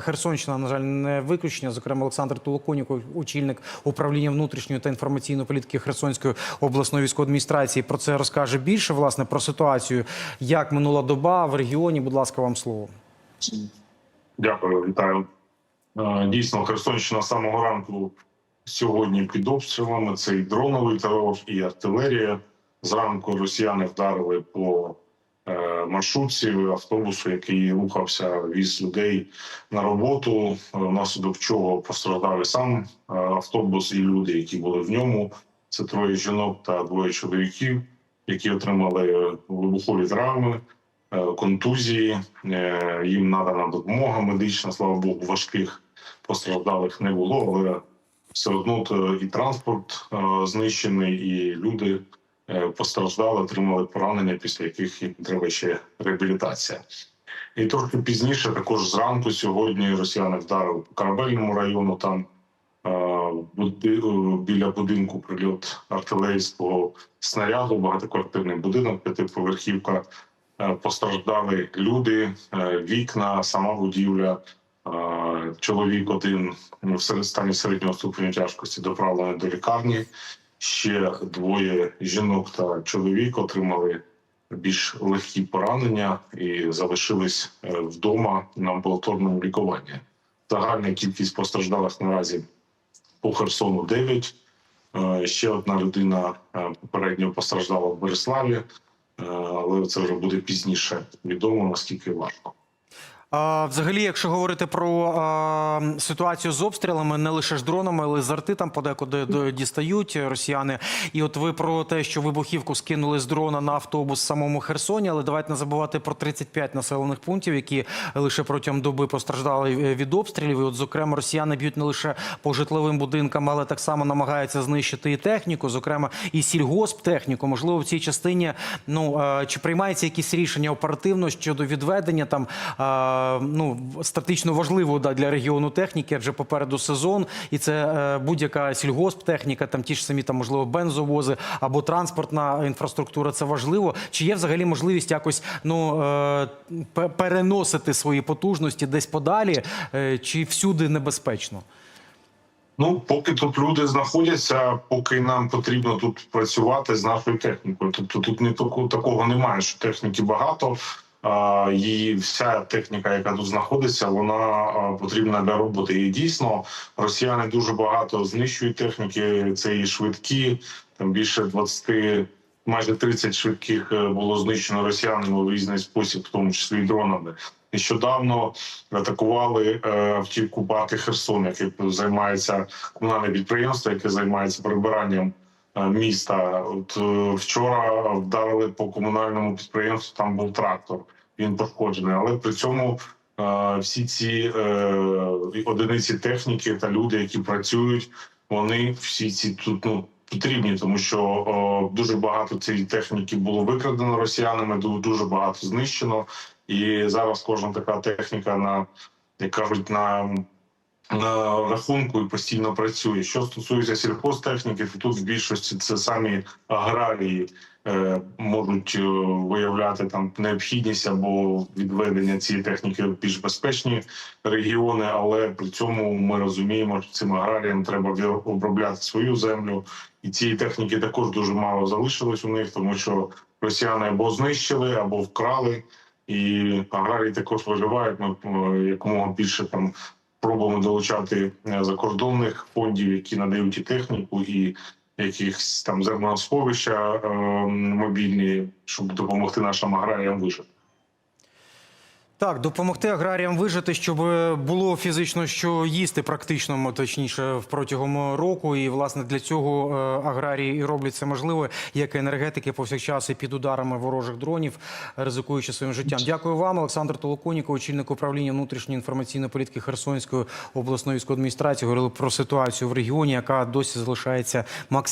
Херсонщина, на жаль, не виключення. Зокрема, Олександр Толоконіков, очільник управління внутрішньої та інформаційної політики Херсонської обласної військової адміністрації, про це розкаже більше. Власне про ситуацію, як минула доба в регіоні. Будь ласка, вам слово. Дякую, вітаю. Е, Дійсно, Херсонщина самого ранку сьогодні під обстрілами. Це і дроновий терор, і артилерія. Зранку росіяни вдарили по маршрутці автобусу, який рухався, віз людей на роботу. е, Внаслідок чого постраждали сам е, автобус і люди, які були в ньому. Це троє жінок та двоє чоловіків, які отримали вибухові травми е, контузії. Е, Їм надана допомога медична, слава Богу, важких постраждалих не було, але все одно і транспорт е, знищений, і люди е, постраждали, отримали поранення, після яких їм треба ще реабілітація. І трохи пізніше, також зранку, сьогодні росіяни вдарили по корабельному району. Там е, е, біля будинку прильот артилерійського снаряду, багатоквартирний будинок, п'ятиповерхівка. Е, Постраждали люди, е, вікна, сама будівля. Е, Чоловік один в стані середнього ступеню тяжкості доправлений до лікарні. Ще двоє жінок та чоловік отримали більш легкі поранення і залишились е, вдома на амбулаторному лікуванні. Загальна кількість постраждалих наразі по Херсону 9. Е, Ще одна людина е, попередньо постраждала в Береславі, але це вже буде пізніше відомо, наскільки важко. Взагалі, якщо говорити про ситуацію з обстрілами, не лише ж дронами, але з арти там подекуди дістають росіяни. І от ви про те, що вибухівку скинули з дрона на автобус в самому Херсоні, але давайте не забувати про 35 населених пунктів, які лише протягом доби постраждали е, від обстрілів. І от, зокрема, росіяни б'ють не лише по житловим будинкам, але так само намагаються знищити і техніку, зокрема і сільгосптехніку. Можливо, в цій частині ну е, чи приймається якісь рішення оперативно щодо відведення там е, ну стратегічно важливо да, для регіону техніки, адже попереду сезон, і це е, будь-яка сільгосптехніка, там ті ж самі там можливо бензовози або транспортна інфраструктура. Це важливо. Чи є взагалі можливість якось ну е, переносити свої потужності десь подалі, е, чи всюди небезпечно? Ну, поки тут люди знаходяться, поки нам потрібно тут працювати з нашою технікою. Тобто тут не такого немає, що техніки багато. Її вся техніка, яка тут знаходиться, вона потрібна для роботи. І дійсно, росіяни дуже багато знищують техніки. Це і швидкі, там більше 20, майже 30 швидких е, було знищено росіянами в різний спосіб, в тому числі дронами. Нещодавно атакували е, автівку парки Херсон, яке займається комунальне підприємство, яке займається прибиранням е, міста. От вчора вдарили по комунальному підприємству. Там був трактор. Він пошкоджений, але при цьому е, всі ці е, одиниці техніки та люди, які працюють, вони всі ці тут ну. Потрібні, тому що о, дуже багато цієї техніки було викрадено росіянами, дуже багато знищено. І зараз кожна така техніка на як кажуть, на, на рахунку і постійно працює. Що стосується сільхозтехніки, то тут в більшості це самі аграрії е, можуть е, виявляти там необхідність або відведення цієї техніки в більш безпечні регіони, але при цьому ми розуміємо, що цим аграріям треба обробляти свою землю, і цієї техніки також дуже мало залишилось у них, тому що росіяни або знищили, або вкрали. І аграрії також виживають. Ми е, якомога більше там пробуємо долучати е, закордонних фондів, які надають і техніку, і якихось там зерносховища е, мобільні, щоб допомогти нашим аграріям вижити. Так, допомогти аграріям вижити, щоб було фізично що їсти, практично точніше протягом року. І власне для цього е, аграрії і роблять це можливо, як і енергетики повсякчас і під ударами ворожих дронів, ризикуючи своїм життям. Дякую вам, Олександр Толоконіков, очільник управління внутрішньої інформаційної політики Херсонської обласної військової адміністрації. Говорили про ситуацію в регіоні, яка досі залишається максимально.